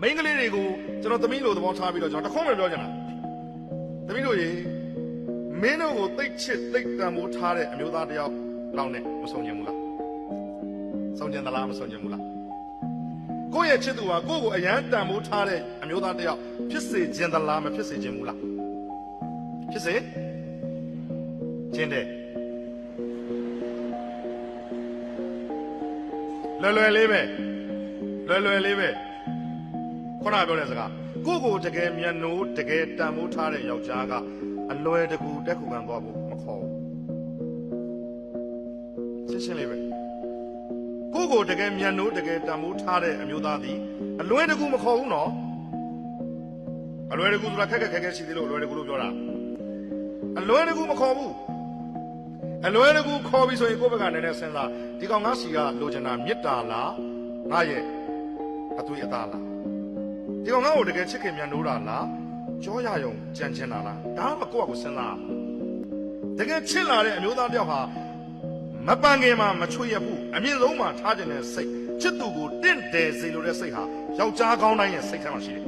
မိန်းကလေးတွေကိုကျွန်တော်သမီးလိုသဘောထားပြီးတော့ကျွန်တော်တခုံးပဲပြောချင်တာသမီးတို့ရေမင်းတို့ကိုတိတ်ချစ်တိတ်တန်ဖိုးထားတဲ့အမျိုးသားတစ်ယောက်လောက်နဲ့မဆုံးချင်ဘူးလားဆုံးချင်သလားမဆုံးချင်ဘူးလားကိုယ့်ရဲ့ချစ်သူဟာကိုယ့်ကိုအရန်တန်ဖိုးထားတဲ့အမျိုးသားတစ်ယောက်ဖြစ်စေခြင်းသလားမဖြစ်စေခြင်းဘူးလားဖြစ်စေခြင်းတဲ့လွယ်လွယ်လေးပဲလွယ်လွယ်လေးပဲ ခုနပြောတဲ့စကားကိုယ့်ကိုတကယ်မျက်နှိုးတကယ်တန်ဖိုးထားတဲ့ယောက်ျားကအလွယ်တကူတက်ခုခံသွားဖို့မခေါ်ဘူးရှင်းရှင်းလေးပဲကိုယ့်ကိုတကယ်မျက်နှိုးတကယ်တန်ဖိုးထားတဲ့အမျိုးသားသည်အလွယ်တကူမခေါ်ဘူးနော်အလွယ်တကူဆိုတာခက်ခက်ခက်ခက်ရှိသေးလို့အလွယ်တကူလို့ပြောတာအလွယ်တကူမခေါ်ဘူးအလွယ်တကူခေါ်ပြီးဆိုရင်ကိုယ့်ဘက်ကနည်းနည်းစဉ်းစားဒီကောင်ငါစီကလိုချင်တာမေတ္တာလားငါရဲ့အသွေးအသားလား ဒီကောင်ငါ့ကိုတကယ်ချစ်ခင်မြန်လို့တာလားကြောရယုံကြံချင်တာလားဒါမှကိုယ့်အကိုစဉ်းစားတကယ်ချစ်လာတဲ့အမျိုးသားတစ်ယောက်ဟာမပန်းခင်မှာမချွေရဘူးအမြင့်ဆုံးမှာထားခြင်းတဲ့စိတ်ချစ်သူကိုတင့်တယ်စေလိုတဲ့စိတ်ဟာယောက်ျားကောင်းတိုင်းရဲ့စိတ်ထဲမှာရှိတယ်